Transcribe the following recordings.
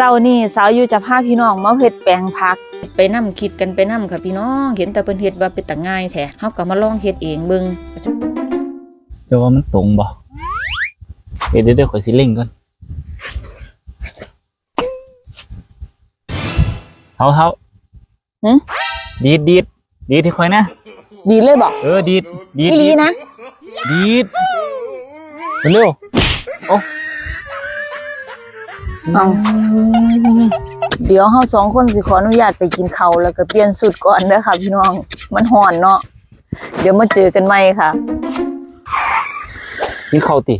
เจ้านี่สาวอยู่จะพาพี่น้องมาเฮ็ดแปลงผัก ไปนํคิดกันไปนํค่ะพี่น้อง เห็นแต่เพิ่นเฮ็ดว่าเป็นตาง่ายแท้เฮาก็มาลองเฮ็ดเองเบิ่งจะว่ามันตรงบ่เดี๋ยวเดี๋ยวเดี๋ยวขอยสิเล่งก่อนเฮาเฮาหึดีดดีดดีดที่คอยนะดีเลยบ่เออดีดดีดอีหลีดีดนะดีดเร็วโอ้ เอาเดี๋ยวเฮาสองคนสิขออนุญาตไปกินข้าวแล้วก็เปลี่ยนสุดก่อนเด้อค่ะพี่น้อง มันร้อนเนาะ เดี๋ยวมาเจอกันใหม่ค่ะกินข้าวติ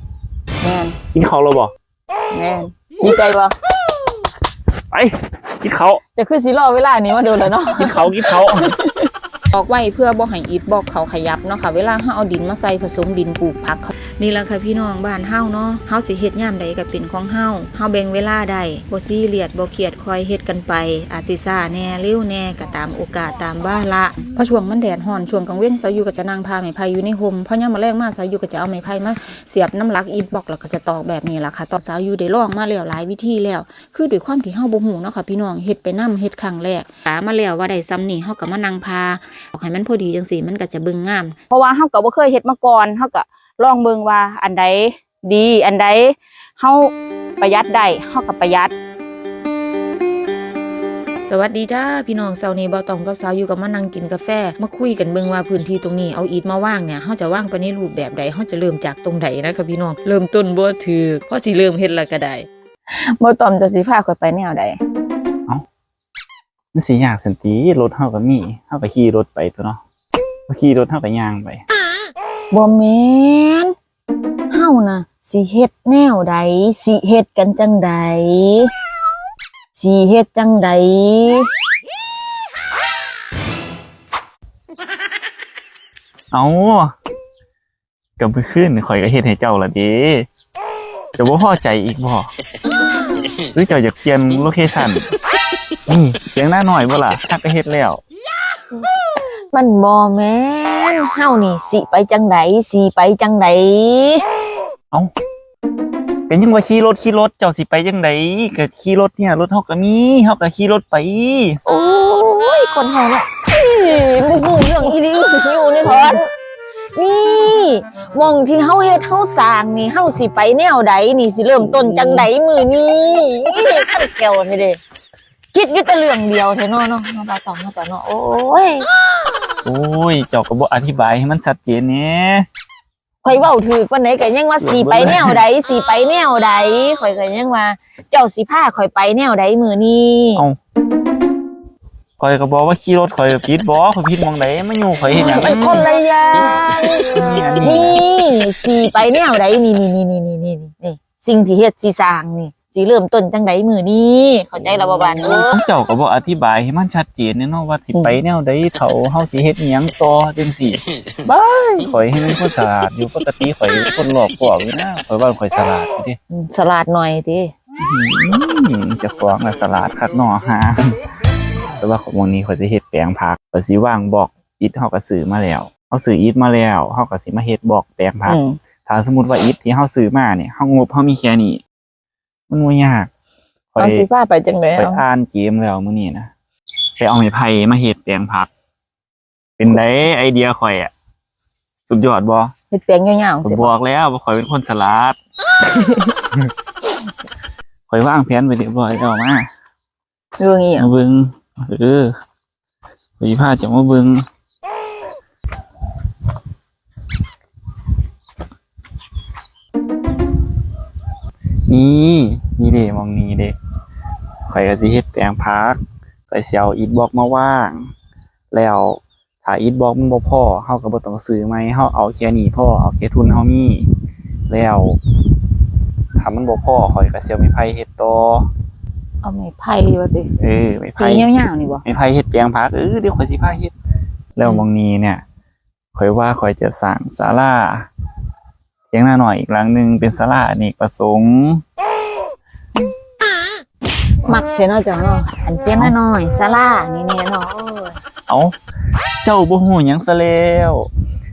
แม่นกินข้าวแล้วบ่แม่นดีใจบ่ไป กินข้าวจะคือสิรอเวลานี้มาโดนแล้วเนาะ กินข้าว กินข้าว บอกไว้เพื่อบ่ให้อิฐบอกเขาขยับเนาะค่ะเวลาเฮาเอาดินมาใส่ผสมดินปลูกผักนี่แหละค่ะพี่น้องบ้านเฮาเนาะเฮาสิเฮ็ดยามใดก็เป็นของเฮาเฮาแบ่งเวลาได้บ่ซีเรียสบ่เครียดคอยเฮ็ดกันไป อาจสิซ่าแหน่เร็วแหน่ก็ตามโอกาสตามวาระพราะช่วงมันแดดร้อนช่วงกลางเว้นสาวอยู่ก็จะนั่งพาไม้ไผ่อยู่ในห่มพอยามาแลงมาสาวอยู่ก็จะเอาไม้ไผ่มาเสียบน้ำหลักอิฐบอกแล้วก็จะตอกแบบนี้ล่ะค่ะตอนสาวอยู่ได้ลองมาแล้วหลายวิธีแล้ว คือด้วยความที่เฮาบ่ฮู้เนาะค่ะพี่น้องเฮ็ดไปนํเฮ็ดครั้งแรกหามาแล้วว่าได้ซ้ำนี่เฮาก็มานั่งพาให้มันพอดีจังสีมันก็จะเบิ่งงาม เพราะว่าเฮาก็บ่เคยเฮ็ดมาก่อนเฮาก็ลองเบิ่งว่าอันใดดีอันใดเฮาประหยัดได้เฮาก็ประหยัดสวัสดีจ้าพี่น้องเช้านี้บ่ต้องกับสาวอยู่กับมานั่งกินกาแฟมาคุยกันเบิ่งว่าพื้นที่ตรงนี้เอาอีทมาว่างเนี่ยเฮาจะว่างไปในรูปแบบใดเฮาจะเริ่มจากตรงใดนะคะพี่น้องเริ่มต้นบ่ถูกพอสิเริ่มเฮ็ดแล้วก็ได้บ่ตอมจะสิพาข่อยไปแนวใด มันสิยากสันติรถเฮาก็มีเฮาก็ขี่รถไปตัวเนาะขี่รถเฮาก็ย่างไปบ่แม่นเฮาน่ะสิเฮ็ดแนวใดสิเฮ็ดกันจังใดสิเฮ็ดจังใดเอาก็ไปขึ้นข่อยก็เฮ็ดให้เจ้าละเด้จะบ่พอใจอีกบ่หรือเจ้าอยากเปลี่ยนโลเคชั่นนี่ เสียงหน้าหน่อยบ่ล่ะถ้าก็เฮ็ดแล้ว มันบ่แม่นเฮานี่สิไปจังใดสิไปจังใดเอาเป็นยังว่าขี่รถขี่รถเจ้าสิไปจังไดก็ขี่รถเนี่ยรถเฮาก็มีเฮาก็ขี่รถไป โอ้ยคนเฮาน่ะอี้บ่ฮู้เรื่องอีหลีอยู่ในทอนนี่หมองที่เฮาเฮ็ดเฮาสร้างนี่เฮาสิไปแนวใดนี่สิเริ่มต้นจังใดมื้อนี้นี่คันแก้วนี่เด้ คิดอยู่แต่เรื่องเดียวแท้เนาะเนาะเนาะบ่าวตองเนาะจ้ะเนาะโอ้ยโอ้ยเจ้าก็บ่อธิบายให้มันชัดเจนแหน่ข่อยเว้าถูกปานใดก็ยังว่าสิไปแนวใดสิไปแนวใดข่อยก็ยังว่า เจ้าสิพาข่อยไปแนวใดมื้อนี้เอาข่อยก็บอกว่าขี่รถข่อยผิดบ่ข่อยผิดหมองใดมาอยู่ข่อยเฮ็ดหยังมันคนละอย่างนี่อันนี้นี่สิไปแนวใดนี่นี่นี่นี่นี่นี่นี่สิ่งที่เฮ็ดสิสร้างนี่ สิเริ่มต้นจังใดมื้อนี้เข้าใจแล้วบ่บานเอ้ยเจ้าก็บ่อธิบายให้มันชัดเจนแน่เนาะว่าสิไปแนวใดเฒ่าเฮาสิเฮ็ดอิหยังต่อจังซี่บ้ายข่อยให้มันคนฉลาดอยู่ปกติข่อยเป็นคนหลอกพวกอยู่นะข่อยว่าข่อยฉลาดอยู่เดิอืมฉลาดหน่อยติอืมเจะฟ้าของน่ะฉลาดคักเนาะฮะแต่ว่าของวันนี้ข่อยสิเฮ็ดแปลงผักข่อยสิวางบอกอิฐเฮาก็ซื้อมาแล้วเฮาซื้ออิฐมาแล้วเฮาก็สิมาเฮ็ดบอกแปลงผักอืมถ้าสมมติว่าอิฐที่เฮาซื้อมาเนี่ยเฮางบเฮามีแค่นี้ มันบ่ยากข่อเอายสิพาไปจังได๋ข่อยเอาอ่านเกมแล้วมื้อนี้นะไปเอาไม้ไผ่มาเฮ็ดแปลงผัก เป็นไดไอเดียข่อยอะ สุดยอดบ่เฮ็ดแปลงยาวผๆมสิบอกแล้วว่าข่อยเป็นคนฉลาด ข่อยวางแผนไว้เรียบร้อยแล้วมา เรื่องอีหยัง มาเบิ่งเออข่อยพาจะมาเบิ่ง นี่นี่เด้มองนี่เด้ข่อยก็สิเฮ็ดแปลงผักข่อยสิเอาอิฐบล็อกมาวาง แล้วถ้าอิฐบล็อกมันบ่พอเฮาก็บ่ต้องซื้อใหม่เฮาเอาแค่นี้พอเอาแค่ทุนเฮามีแล้วถ้ามันบ่พอข่อยก็สิเอาไม้ไผ่เฮ็ดต่อเอาไม้ไผ่ว่าติเออไม้ตีไผ่ยาวๆนี่บ่ไม้ไผ่เฮ็ดแปลงผักเออเดี๋ยวข่อยสิพาเฮ็ดแล้วมองนี้เนี่ยข่อยว่าข่อยจะสร้างศาลา เถียงหน้าหน่อยอีกหลังหนึงเป็นศาลาอเนกประสงค์มักเท่เนาะจ้ะเนาะอันเพียงน้อยๆศาลานี่แน่เนาะเออเอาเจ้าบ่ฮู้หยังซะแล้ว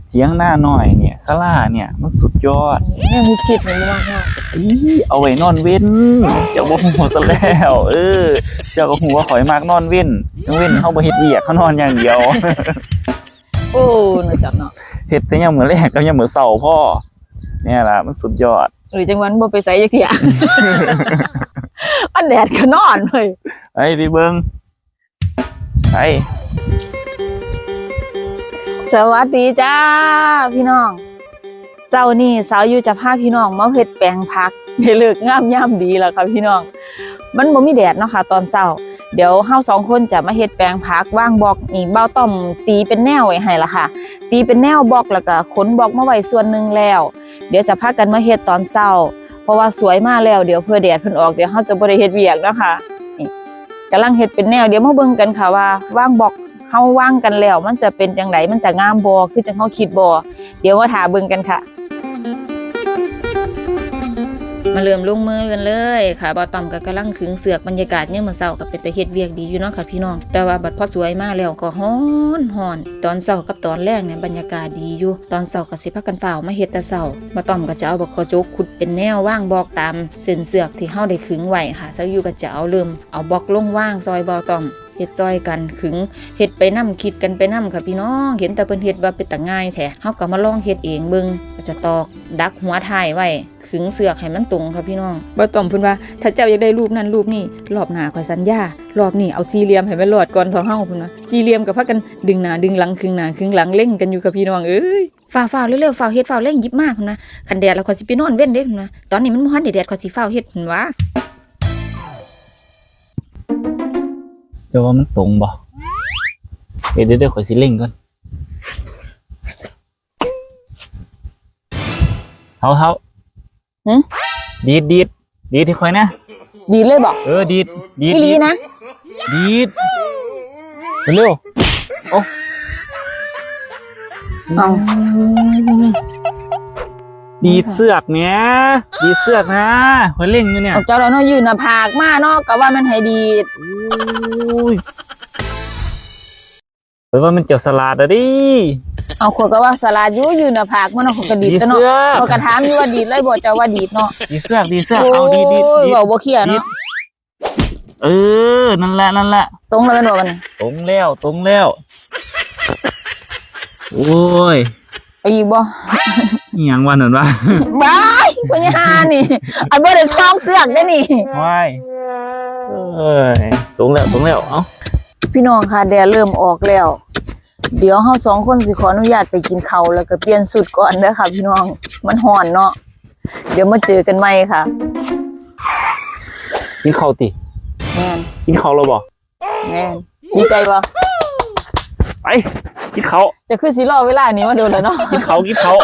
เถียงหน้าหน่อยเนี่ยศาลาเนี่ยมันสุดยอดแนวมีจิตนี่บ่เนาะอีเอาไว้นอนเว้น เจ้าบ่ฮู้ซะแล้ว เออ เจ้าก็ฮู้ว่าข่อยมักนอนเว้นนอนเว้นเฮาบ่เฮ็ดเวียกเฮานอนอย่างเดียวโอ้น่าจับเนาะเฮ็ดแต่ยามมื้อแรกกับยามมื้อเช้าพ่อ เนี่ยล่ะมันสุดยอดหรือจังหวันบ่ไปไสจักเที่ยมันแดดก็นอนเว้ยไปไปเบิ่งไปสวัสดีจ้า พี่น้อง เจ้านี่สาวอยู่จะพาพี่น้องมาเฮ็ดแปลงผักได้เลิกงามยามดีแล้วค่ะพี่น้อง มันบ่มีแดดเนาะค่ะ ตอนเช้า เดี๋ยวเฮาสองคนจะมาเฮ็ดแปลงผักวางบล็อกนี่เบ้าต้อมตีเป็นแนวไว้ให้ละค่ะ ตีเป็นแนวบล็อกแล้วก็ขนบล็อกมาไว้ส่วนหนึ่งแล้ว เดี๋ยวจะพากันมาเฮ็ดตอนเช้า เพราะว่าสวยมากแล้วเดี๋ยวเพื่อแดดเพิ่นออกเดี๋ยวเฮาจะบ่ได้เฮ็ดเวียกนะคะนี่กำลังเฮ็ดเป็นแนวเดี๋ยวมาเบิ่งกันค่ะว่าว่างบอกเฮาว่างกันแล้ว มันจะเป็นจังไดมันจะงามบ่คือจังเฮาคิดบ่เดี๋ยวมาถาเบิ่งกันค่ะ มาเริ่มลงมือกันเลยค่ะบ่าวต่อมก็กำลังขึงเสือกบรรยากาศเนี่ยามมื้อเช้าก็เป็นแต่เฮ็ดเวียกดีอยู่เนาะค่ะพี่น้อง แต่ว่าบัดพอสวยมากแล้วก็ฮ้อนฮ้อนตอนเช้ากับตอนแรกเนี่ยบรรยากาศดีอยู่ ตอนเช้าก็สิพากันฝ้าวมาเฮ็ดแต่เช้าบ่าตอมก็จะเอาบักขอจกขุดเป็นแนวว่างบอกตามเส้นเสือกที่เฮาได้ขึงไว้ค่ะซะอยู่ก็จะเอาเริ่มเอาบล็อกลงว่างซอยบ่าวต่อม เฮ็ดจอยกันขึงเฮ็ดไปนํคิดกันไปนํค่ะพี่น้องเห็นแต่เพิ่นเฮ็ดว่าเป็นตาง่ายแท้เฮาก็มาลองเฮ็ดเองเบิ่งก็จะตอกดักหัวท้ายไว้ขึงเสือกให้มันตรงค่ะพี่น้องบ่ต้องเพิ่นว่าถ้าเจ้าอยากได้รูปนั้นรูปนี้รอบหน้าข่อยสัญญารอบนี้เอาสี่เหลี่ยมให้มันรอดก่อนเทอเฮาเพิ่นว่าสี่เหลี่ยมก็พากันดึงหน้าดึงหลังครึ่งหน้าครึ่งหลังเล่งกันอยู่ค่ะพี่น้องเอ้ยฟ้าวๆเร็วๆฟ้าวเฮ็ดฟ้าวเร่งหยิบมาเพิ่นว่าคันแดดแล้วข่อยสิไปนอนเว้นเด้เพิ่นว่าตอนนี้มันบ่ทันได้แดดข่อยสิฟ้าวเฮ็ดเพิ่นว่า จ้าว่ามันตรงบ่เดี๋ยวเดี๋ยวเดี๋ยวข่อยสิเล่งก่อนเฮาเฮาหึดีดดีดดีดให้ข่อยนะดีเลยบ่เออดีดดีดอีหลีดีดนะ ดีดเร็วโอ้เอาดี ดเสือกเนี้ยดีดเสือกนะข่อยเล่งอยู่เนี่ยเอาเจ้าแล้วเนาะยืนหน้าผากมาเนาะก็ว่ามันให้ดีดอุ้ยเฮ้ยว่ามันเจียวสลัดอะดิ เอาคนก็ว่าสลัดอยู่ยืนหน้าผากมันเนาะคนก็ดีดดีดกันเนาะเสือกเขาก็ถามอยู่ว่าดีดเลยบ่เจ้าว่าดีดเนาะดีดเสือกดีดเสือกเอาดีดดีดโอ้ยดีดเว้าบ่เคลียร์เนาะเออ นั่นแหละนั่นแหละ ตรงเลยแม่นบ่กันนี่ตรงแล้วตรงแล้ว โอ้ย ไปอีกบ่ อหยังวันนั้นวะบายปัญญานี่อันบ่ได้ช่องเสือกได้นี่ ว้ายเอ้ยตรงแล้วตรงแล้วเอ้าพี่น้องค่ะแดดเริ่มออกแล้ว เดี๋ยวเฮาสองคนสิขออนุญาตไปกินข้าวแล้วก็เปลี่ยนสุดก่อนเด้อค่ะพี่น้องมันร้อนเนาะเดี๋ยวมาเจอกันใหม่ค่ะกินข้าวติแม่นกินข้าวแล้วบ่แม่นดีใจบ่ไปกินข้าวจะคือสิรอเวลานี้มาโดนแล้วเนาะ กินข้าวกินข้าว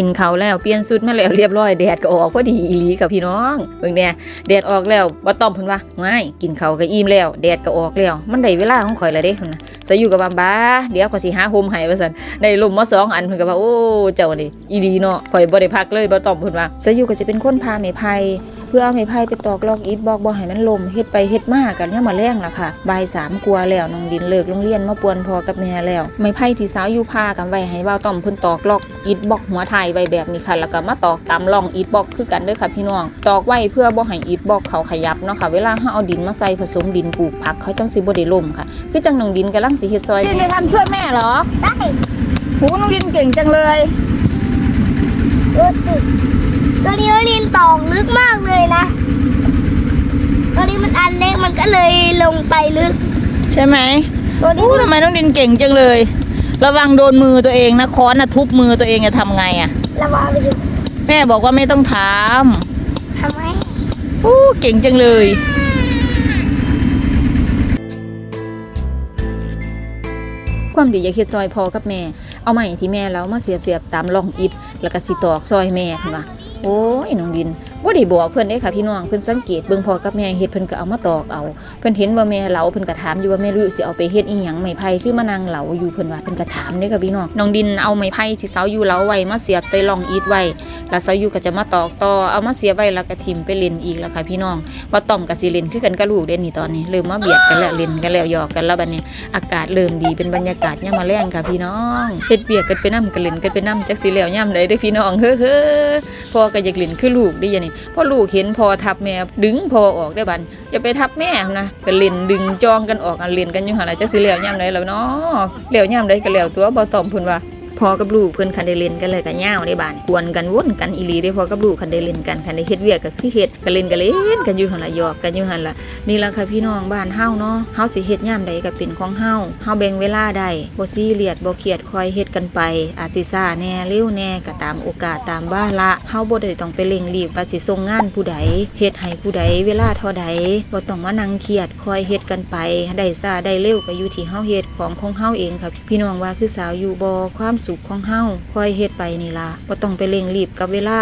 กินเขาแล้วเปลี่ยนสุดมาแล้วเรียบร้อยแดดก็ออกพอดีอีหลีกับพี่น้องเบิ่งแน่แดดออกแล้วบ่ต้อมเพิ่นว่าง่ายกินเขาก็อิ่มแล้วแดดก็ออกแล้ว มันได้เวลาของข่อยแล้วเด้เพิ่นน่ะจะอยู่กับบ้าบ้าเดี๋ยวข่อยสิหาโฮมให้ว่าซั่นได้ลมมาสองอันเพิ่นก็ว่าโอ้เจ้านี่อีดีเนาะข่อยบ่ได้พักเลยบ่ต้อมเพิ่นว่าจะอยู่ก็จะเป็นคนพาไม้ไผ่ เพื่อเอาไม้ไผ่ไปตอกลอกอิฐบอกบ่ให้มันลมเฮ็ดไปเฮ็ดมากันยามมาแรงล่ะค่ะบ่ายสามกว่าแล้วน้องดินเลิกโรงเรียนมาปวนพ่อกับแม่แล้ว ไม้ไผ่ที่สาวอยู่พากันไว้ให้บ่าวต้อมเพิ่นตอกลอกอิฐบอกหัวไทยไว้แบบนี้ค่ะ แล้วก็มาตอกตามร่องอิฐบอกคือกันเด้อค่ะพี่น้อง ตอกไว้เพื่อบ่ให้อิฐบอกเขาขยับเนาะค่ะ เวลาเฮาเอาดินมาใส่ผสมดินปลูกผักเขาจังสิบ่ได้ล่มค่ะ คือจังน้องดินกำลังสิเฮ็ดซอยดินจะทำช่วยแม่เหรอได้โหน้องดินเก่งจังเลยรู้สึก ตัวนี้มันลินตอกลึกมากเลยนะตัวนี้มันอันเล็กมันก็เลยลงไปลึก ใช่ไหมตัวนี้โอ้ทำไมน้องดินเก่งจังเลย ระวังโดนมือตัวเองนะค้อนนะทุบมือตัวเองจะทำไงอะระวังไปดูแม่บอกว่าไม่ต้องถามทำไมโอ้เก่งจังเลย ความดีอยากเฮ็ดซอยพอกับแม่ เอาไม้ที่แม่แล้วมาเสียบเสียบๆตามร่องอิฐแล้วก็สิตอกซอยแม่เพิ่นว่าโอ้ยน้องดินบ่ได้บอกเพิ่นเด้ค่ะพี่น้องเพิ่นสังเกตเบิ่งพ่อกับแม่เฮ็ดเพิ่นก็เอามาตอกเอาเพิ่นเห็นว่าแม่เหลาเพิ่นก็ถามอยู่ว่าแม่รู้สิเอาไปเฮ็ดอีหยังไม้ไผ่คือมานั่งเหลาอยู่เพิ่นว่าเพิ่นก็ถามเด้ค่ะพี่น้องน้องดินเอาไม้ไผ่ที่เสาอยู่เหลาไว้มาเสียบใส่รองอีทไว้แล้วเสาอยู่ก็จะมาตอกต่อเอามาเสียบไว้แล้วก็ทิ่มไปเล่นอีกแล้วค่ะพี่น้องว่าต้อมกับสิเล่นคือกันกับลูกเด้นี่ตอนนี้เริ่มมาเบียดกันแล้วเล่นกันแล้วหยอกกันแล้วบัดนี้อากาศเริ่มดีเป็นบรรยากาศยามมาแรงค่ะพี่น้องเฮ็ดเบียกกันไปนํกันเล่นกันไปนํจักสิแล้วยามใดเด้พี่น้องเฮ้อๆพ่อก็อยากเล่นคือลูกเดิอย่างนี่พอลูกเห็นพ่อทับแม่ดึงพ่อออกได้บันอย่าไปทับแม่นะก็เล่นดึงจองกันออกอันเล่นกันอยู่หั่นล่ะจักสิแล้วยามใดแล้วเนาะเหล้วย่ำไรก็เหลียวตัวบ่ตอมพิ่นว่า พ่อกับลูกเพิ่อนคันได้เล่นกันเลยก็ยาวได้บานกวนกันวนกันอีหลีได้พ่อกับลูกคันได้เล่นกันคันได้เฮ็ดเวียกก็คือเฮ็ดก็เล่นก็เล่นกันอยู่หันละหยอกกันอยู่หันละนี่ละค่ะพี่น้องบ้านเฮาเนาะเฮาสิเฮ็ดยามใดก็เป็นของเฮาเฮาแบ่งเวลาได้บ่ซีเรียสบ่เครียดคอยเฮ็ดกันไป อาจสิซ่าแน่เร็วแน่ก็ตามโอกาสตามวาระเฮาบ่ได้ต้องไปเร่งรีบว่าสิส่งงานผู้ใดเฮ็ดให้ผู้ใดเวลาเท่าใดบ่ต้องมานั่งเครียดคอยเฮ็ดกันไปได้ซ่าได้เร็วก็อยู่ที่เฮาเฮ็ดของของเฮาเองค่ะพี่น้องว่าคือสาวอยู่บ่ความสุขของเฮาคอยเฮ็ดไปนี่ล่ะบ่ต้องไปเร่งรีบกับเวลา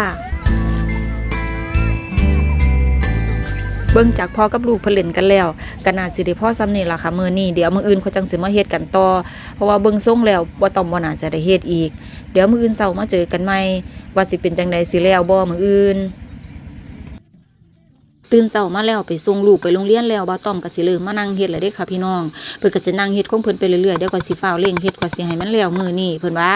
เบิ่งจากพ่อกับลูกเพนเลินกันแล้วก็น่าสิได้พ่อซ้ำนี่ล่ะค่ะมื้อนี้เดี๋ยวมื้ออื่นเขาจังสิมาเฮ็ดกันต่อเพราะว่าเบิ่งทรงแล้วบ่ต้องบ่น่าจะได้เฮ็ดอีก เดี๋ยวมื้ออื่นเช้ามาเจอกันใหม่ว่าสิเป็นจังใดสิแล้วบ่มื้ออื่น ตื่นเช้ามาแล้วไปส่งลูกไปโรงเรียนแล้วบ่าต้อมก็สิเริ่มมานั่งเฮ็ดแล้วเด้ค่ะพี่น้องเพิ่นก็จะนั่งเฮ็ดของเพิ่นไปเรื่อยๆเดี๋ยวก็สิฟ้าวเร่งเฮ็ดก็สิให้มันแล้วมื้อนี้เพิ่นว่า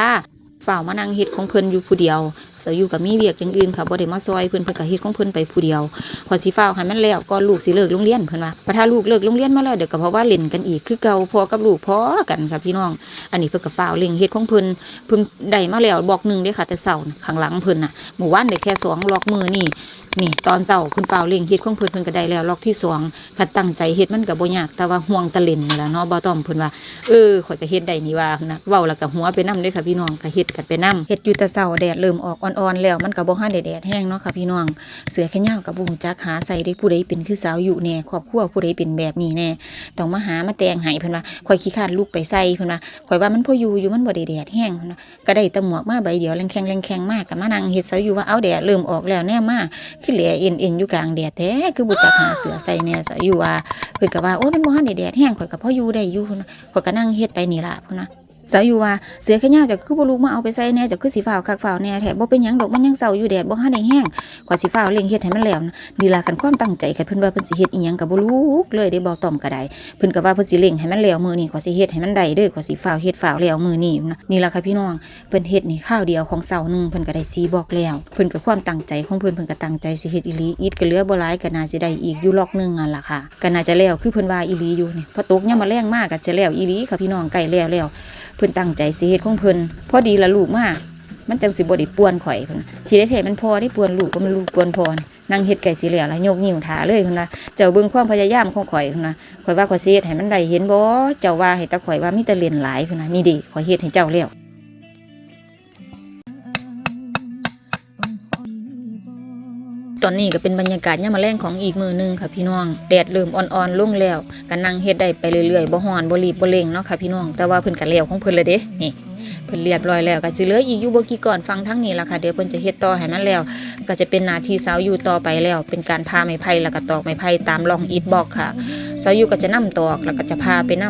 ฟ้าวมานั่งเฮ็ดของเพิ่นอยู่ผู้เดียวเสาอยู่ก็มีเวียกอย่างอื่นค่ะบ่ได้มาซอยเพิ่นเพิ่นก็เฮ็ดของเพิ่นไปผู้เดียวขอสิฟ้าให้มันแล้วก่อนลูกสิเลิกโรงเรียนเพิ่นว่าพอถ้าลูกเลิกโรงเรียนมาแล้วเดี๋ยวก็เพราะว่าเล่นกันอีกคือเก่าพอกับลูกพอกันค่ะพี่น้อง อันนี้เพิ่นก็ฟ้าเร่งเฮ็ดของเพิ่นเพิ่นได้มาแล้วบอกหนึงเด้ค่ะแต่เช้าข้างหลังเพิ่นน่ะหมู่บ้านได้แค่สองล็อกมือนี่นี่ตอนเช้าเพิ่นฟ้าวเร่งเฮ็ดของเพิ่นเพิ่นก็ได้แล้วล็อกที่สองคันตั้งใจเฮ็ดมันก็บ่ยากแต่ว่าห่วงตะเล่นนี่ล่ะเนาะบ่ต้องเพิ่นว่าเออข่อยก็เฮ็ดได้นี่ว่านะเว้าแล้วก็หัวไปนํเด้อค่ะพี่น้องก็เฮ็ดกันไปนํเฮ็ดอยู่แต่เช้าแดดเริ่มออกอ่อนๆแล้วมันก็บ่ทันได้แดดแห้งเนาะค่ะพี่น้องเสือแขนยาวกับบุงจักหาใส่ได้ผู้ใดเป็นคือสาวอยู่แน่ครอบครัวผู้ใดเป็นแบบนี้แน่ต้องมาหามาแต่งให้เพิ่นว่าข่อยขี้คร้านลูกไปใส่เพิ่นว่าข่อยว่ามันพออยู่อยู่มันบ่ได้แดดแห้งเนาก็ได้ตะหมวกมาใบเดียวแรงแข็งแรงแข็งมากก็มานั่งเฮ็ดสาวอยู่ว่าเอาแดดเริ่มออกแล้วแน่มาคือเหลเอ็นเอ็นอยู่กลางแดดแท้คือบุจักหาเสือใส่เนี่ยอยู่ว่าเพิ่นก็ว่าโอ้ยมันบ่ทันได้แดดแห้งข่อยก็พออยู่ได้อยู่พิ่นข่อยก็นั่งเฮ็ดไปนี่ล่ะเพิ่นนะ สาวอยู่ว่าเสือแขนยาจะคือบ่ลูกมาเอาไปใส่แน่จะคือสิฟ้าคักฟ้าแน่แถบบ่เป็นหยังดอกมันยังเศร้าอยู่แดดบ่ทันได้แห้งกว่าสิฟ้าเร่งเฮ็ดให้มันแล้วนี่ล่ะคันความตั้งใจคันเพิ่นว่าเพิ่นสิเฮ็ดอีหยังก็บ่ลูกเลยได้บ่ต้อมก็ได้เพิ่นก็ว่าเพิ่นสิเร่งให้มันแล้วมื้อนี้ขอยสิเฮ็ดให้มันได้เด้อขอยสิฟ้าเฮ็ดฟ้าแล้วมื้อนี้นี่ล่ะค่ะพี่น้องเพิ่นเฮ็ดนี่ข้าวเดียวของเสาร์หนึงเพิ่นก็ได้4บอกแล้วเพิ่นก็ความตั้งใจของเพิ่นเพิ่นก็ตั้งใจสิเฮ็ดอีหลีอีทก็เหลือบ่หลายก็น่าสิได้อีกอยู่ล็อกนึงอะล่ะค่ะก็น่าจะแล้วคือเพิ่นว่าอีหลีอยู่นี่พอตกยามมาแรงมากก็จะแล้วอีหลีค่ะพี่น้องใกล้แล้วแล้วเพิ่นตั้งใจสิเฮ็ดของเพิ่นพอดีละลูกมามันจังสิบ่ได้ป่วนข่อยเพิ่นสิได้แท้มันพอได้ป่วนลูกก็มันลูกป่วนพอนั่งเฮ็ดไก่สีเหลืองแล้วโยกนิ้วทาเลยเพิ่นว่าเจ้าเบิ่งความพยายามของข่อยเพิ่นว่าข่อยว่าข่อยสิเฮ็ดให้มันได้เห็นบ่เจ้าว่าให้ตาข่อยว่ามีแต่เรียนหลายเพิ่นว่านี่ดิข่อยเฮ็ดให้เจ้าแล้ว อนนี้ก็เป็นบรรยากาศยามมื้อแลงของอีกมือหนึงค่ะพี่น้องแดดเริ่มอ่อนๆลงแล้วก็นั่งเฮ็ดได้ไปเรื่อยๆบ่ฮ้อนบ่รีบบ่เร่งเนาะค่ะพี่น้องแต่ว่าเพิ่นก็แล้วของเพิ่นเลยเด้นี่เพิ่นเรียบร้อยแล้วก็สิเหลืออีกอยู่บ่กี่ก่อนฟังทั้งนี้ล่ะค่ะเดี๋ยวเพิ่นจะเฮ็ดต่อให้มันแล้ว ก็จะเป็นหน้าที่สาวอยู่ต่อไปแล้ว เป็นการพาไม้ไผ่แล้วก็ตอกไม้ไผ่ตามรองอีทบอกค่ะสาวอยู่ก็จะนํตอกแล้วก็จะพาไปนํ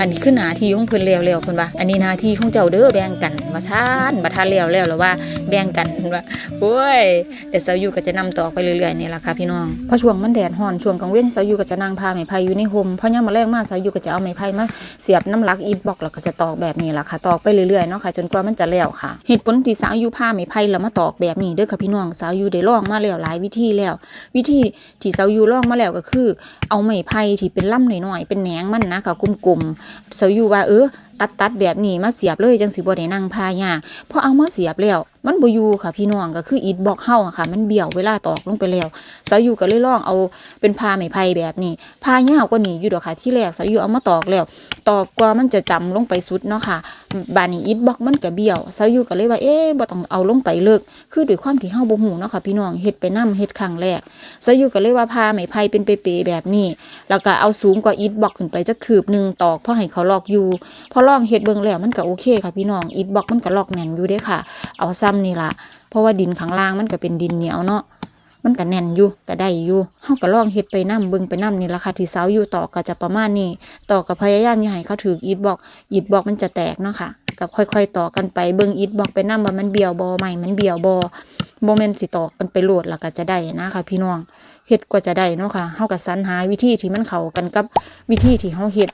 อันนี้คือหน้าที่ของเพิ่นแล้วแล้วเพิ่นว่าอันนี้หน้าที่ของเจ้าเด้อแบ่งกันว่าซ่านบ่ทันแล้วแล้วแล้วว่าแบ่งกันเพิ่นว่าโอ้ยแต่เสาอยู่ก็จะนำต่อไปเรื่อยๆนี่แหละค่ะพี่น้องพอช่วงมันแดดร้อนช่วงกลางเว้นเสาอยู่ก็จะนั่งพาไม้ไผ่อยู่ในโฮมพอย่ามมาแรงมาเสาอยู่ก็จะเอาไม้ไผ่มาเสียบน้ำหลักอีทบอกแล้วก็จะตอกแบบนี้แหละค่ะตอกไปเรื่อยๆเนาะค่ะจนกว่ามันจะแล้วค่ะเหตุผลที่สาวอยู่พาไม้ไผ่แล้วมาตอกแบบนี้เด้อค่ะพี่น้องสาวอยู่ได้ลองมาแล้วหลายวิธีแล้ว วิธีที่สาวอยู่ลองมาแล้วก็คือ เอาไม้ไผ่ที่เป็นล่ำหน่อยๆเป็นแหนงมันนะค่ะกลมๆสาอยู่ว่าเออ ตัดตัดแบบนี้มาเสียบเลยจังสิบ่ได้นั่งพายากพอเอามาเสียบแล้วมันบ่อยู่ค่ะพี่น้องก็คืออิฐบล็อกเฮาอะค่ะ มันเบี้ยวเวลาตอกลงไปแล้วสาวอยู่ก็เลยลองเอาเป็นผ้าไม้ไผ่แบบนี้ผ้ายาวกว่านี้อยู่ดอกค่ะที่แรกสาวอยู่เอามาตอกแล้ว ตอกกว่ามันจะจำลงไปสุดเนาะค่ะบานี้อิฐบล็อกมันก็เบี้ยวสาวอยู่ก็เลยว่าเอ๊ะบ่ต้องเอาลงไปเลิกคือด้วยความที่เฮาบ่ฮู้เนาะค่ะพี่น้องเฮ็ดไปนํเฮ็ดครั้งแรกสาวอยู่ก็เลยว่าผ้าไม้ไผ่เป็นเปๆแบบนี้ แล้วก็เอาสูงกว่าอิฐบล็อกขึ้นไปจักคืบหนึงตอกพอให้เขาลอกอยู่พอลองเฮ็ดเบิ่งแล้วมันก็โอเคค่ะพี่น้องอิฐบล็อกมันก็ลอกแน่นอยู่เด้ค่ะ เอาซ้ำนี่ล่ะเพราะว่าดินข้างล่างมันก็เป็นดินเหนียวเนาะมันก็แน่นอยู่ก็ได้อยู่เฮาก็ลองเฮ็ดไปนํเบิ่งไปนํนี่ล่ะค่ะที่เสาอยู่ต่อก็จะประมาณนี้ต่อก็พยายามอย่าให้เขาถืออีทบล็อกอีทบล็อกมันจะแตกเนาะค่ะกับค่อย ๆ ต่อกันไปเบิ่งอีทบล็อกไปนํว่ามันเบี้ยวบ่ใหม่มันเบี้ยวบ่บ่แม่นสิต่อกันไปโหลดแล้วก็จะได้นะคะพี่น้องเฮ็ดกว่าจะได้เนาะค่ะเฮาก็สรรหาวิธีที่มันเข้ากันกับวิธีที่เฮาเฮ็ด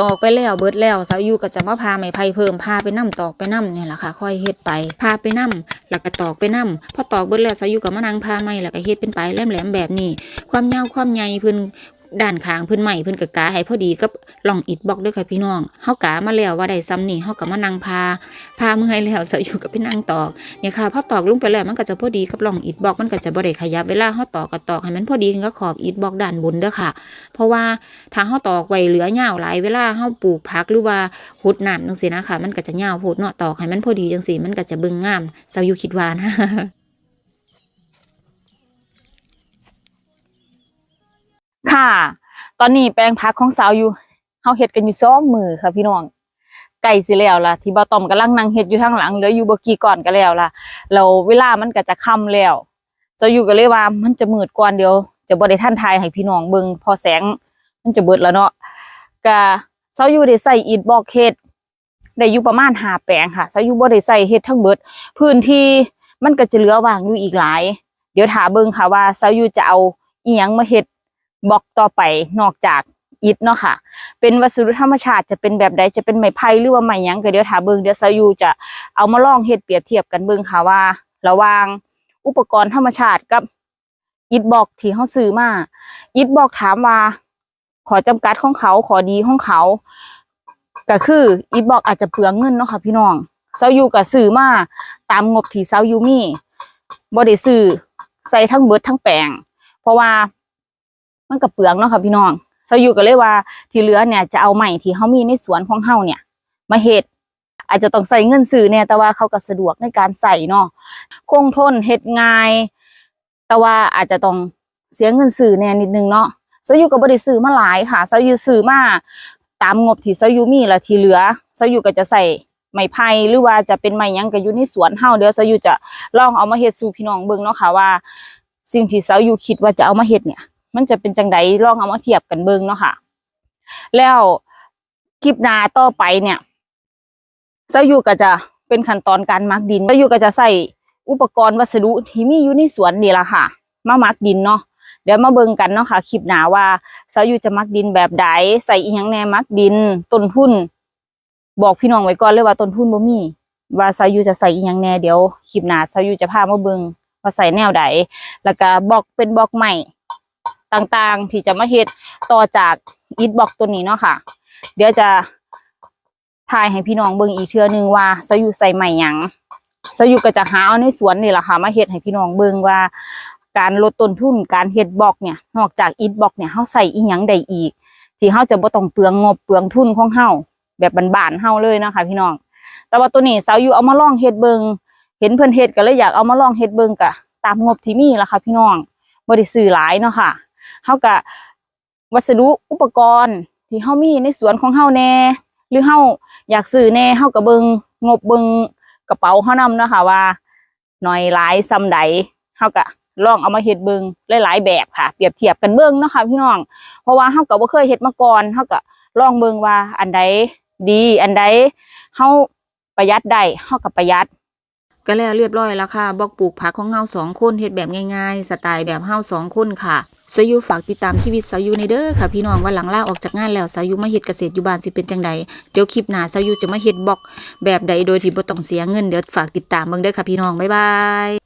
ตอกไปแล้วเบิดแล้วสาวยูก็จะมาพาไม้ไผ่เพิ่มพาไปนํตอกไปนํเนี่ยแหละค่ะ ค่อยเฮ็ดไปพาไปนํแล้วก็ตอกไปนํพอตอกเบิดแล้วสาวยูก็มานั่งพาไม้แล้วก็เฮ็ดเป็นปลายแหลมๆแบบนี้ ความยาวความใหญ่เพิ่น ด้านข้างเพิ่นใหม่เพิ่นก็กาให้พอดีกับลองอิฐบล็อกด้อค่ะพี่น้องเฮากามาแล้วว่าได้ซ้ำนี่เฮาก็มานั่งพาพาเมื่อยแล้วสาวยูก็ไปนั่งตอกเนี่ยค่ะพอตอกลงไปแล้วมันก็จะพอดีกับลองอิฐบล็อกมันก็จะบ่ได้ขยับเวลาเฮาตอกก็ตอกให้มันพอดีกับขอบอิฐบล็อกด้านบนเด้อค่ะ เพราะว่าถ้าเฮาตอกไว้เหลือยาวหลายเวลาเฮาปลูกผักหรือว่าหุดน้ำจังซี่นะคะมันก็จะยาวโพดเนาะตอกให้มันพอดีจังซี่มันก็จะเบิ่งงามสาวอยู่คิดว่านะ ค่ะ ตอนนี้แปลงผักของสาวอยู่เฮาเฮ็ดกันอยู่สองมือค่ะพี่น้องไก่สิแล้วล่ะ ที่บ่าต้อมกำลังนั่งเฮ็ดอยู่ทางหลังเหลืออยู่บ่กี่ก่อนก็แล้วล่ะแล้วเวลามันก็จะค่ำแล้วสาวอยู่ก็เลยว่ามันจะมืดก่อนเดี๋ยว จะบ่ได้ทันทายให้พี่น้องเบิ่งพอแสง มันจะเบิดแล้วเนาะก็เซาอยู่ได้ใส่อิฐบอกเฮ็ดได้อยู่ประมาณ5แปลงค่ะเซาอยู่บ่ได้ใส่เฮ็ดทั้งเบิด พื้นที่มันก็จะเหลือว่างอยู่อีกหลาย เดี๋ยวถาเบิ่งค่ะว่าเซาอยู่จะเอาอีหยังมาเฮ็ด บล็อกต่อไปนอกจากอิฐเนาะค่ะ เป็นวัสดุธรรมชาติจะเป็นแบบใดจะเป็นไม้ไผ่หรือว่าไม้ยังก็เดี๋ยวถาเบิ่งเดี๋ยวเซายูจะเอามาลองเฮ็ดเปรียบเทียบกันเบิ่งค่ะว่า ระหว่างอุปกรณ์ธรรมชาติกับอิฐบล็อกที่เฮาซื้อมาอิทบอกถามว่า ขอจำกัดของเขาขอดีของเขาก็คืออิทบอกอาจจะเปลืองเงินเนาะค่ะพี่น้องเซายูกับซื้อมาตามงบที่เซายูมีบ่ได้ซื้อใส่ทั้งเบิดทั้งแปลงเพราะว่า มันก็เปลืองเนาะค่ะพี่น้องเซายูก็เลยว่าที่เหลือเนี่ยจะเอาใหม่ที่เฮามีในสวนของเฮาเนี่ย มาเฮ็ดอาจจะต้องใส่เงินซื้อเนี่ยแต่ว่าเขาก็สะดวกในการใส่เนาะคงทนเฮ็ดง่าย แต่ว่าอาจจะต้องเสียเงินซื้อแน่นิดนึงเนาะซายูก็บ่ได้ซื้อมาหลายค่ะซายูซื้อมาตามงบที่ซายูมีแล้วที่เหลือซายูก็จะใส่ไม้ไผ่หรือว่าจะเป็นไม้ยังก็อยู่ในสวนเฮาเดี๋ยวซายูจะลองเอามาเฮ็ดสู่พี่น้องเบิ่งเนาะค่ะว่า สิ่งที่ซายูคิดว่าจะเอามาเฮ็ดเนี่ย มันจะเป็นจังไดลองเอามาเทียบกันเบิ่งเนาะค่ะ แล้วคลิปนาต่อไปเนี่ยซายูก็จะเป็นขั้นตอนการมักดินซายูก็จะใส่อุปกรณ์วัสดุที่มีอยู่ในสวนนี่ละค่ะ มามักดินเนาะเดี๋ยวมาเบิ่งกันเนาะค่ะคลิปหนาว่าสายูจะมักดินแบบใดใส่อีหยังแน่มักดินต้นทุนบอกพี่น้องไว้ก่อนเลยว่าต้นทุนบ่มีว่าสายูจะใส่อีหยังแน่เดี๋ยวคลิปหนาสายูจะพามาเบิ่งว่าใส่แนวใดแล้วก็บอกเป็นบอกใหม่ ต่างๆ ที่จะมาเฮ็ดต่อจากอีทบอกตัวนี้เนาะค่ะ เดี๋ยวจะถ่ายให้พี่น้องเบิ่งอีกเทื่อนึงว่าสายูใส่ใหม่หยังสายูก็จะหาเอาในสวนนี่แหละค่ะ มาเฮ็ดให้พี่น้องเบิ่งว่า การลดต้นทุนการเฮ็ดบล็อกเนี่ย นอกจากอิฐบล็อกเนี่ยเฮาใส่อีหยังได้อีก ที่เฮาจะบ่ต้องเปลืองงบเปลืองทุนของเฮาแบบบานๆเฮาเลยนะคะ พี่น้อง แต่ว่าตัวนี้สาวอยู่เอามาลองเฮ็ดเบิงเห็นเพิ่อนเฮ็ดก็เลยอยากเอามาลองเฮ็ดเบิงกะตามงบที่มีล่ะค่ะ พี่น้องบ่ได้ซื้อหลายเนาะค่ะ เฮาก็วัสดุอุปกรณ์ที่เฮามีในสวนของเฮาแน่หรือเฮาอยากซื้อแน่เฮาก็เบิงงบเบิงกระเป๋าเฮานำเนาะค่ะว่าหน้อยหลายซำใดเฮาก็ลองเอามาเฮ็ดเบิงหลายๆแบบค่ะ เปรียบเทียบกันเบิงเนาะค่ะพี่น้อง เพราะว่าเฮาก็บ่เคยเฮ็ดมาก่อนเฮาก็ลองเบิงว่าอันใดดี อันใดเฮาประหยัดได้เฮาก็ประหยัด ก็แล้วเรียบร้อยแล้วค่ะบอกปลูกผักของเฮาสองคนเฮ็ดแบบง่ายๆ สไตล์แบบเฮาสองคนค่ะสายุฝากติดตามชีวิตสายุในเด้อค่ะพี่น้องว่าหลังล่าออกจากงานแล้วสายุมาเฮ็ดเกษตรอยู่บ้านสิเป็นจังใดเดี๋ยวคลิปหน้าสายุจะมาเฮ็ดบอกแบบใดโดยที่บ่ต้องเสียเงินเดี๋ยวฝากติดตามเบิ่งเด้อค่ะพี่น้องบ๊ายบาย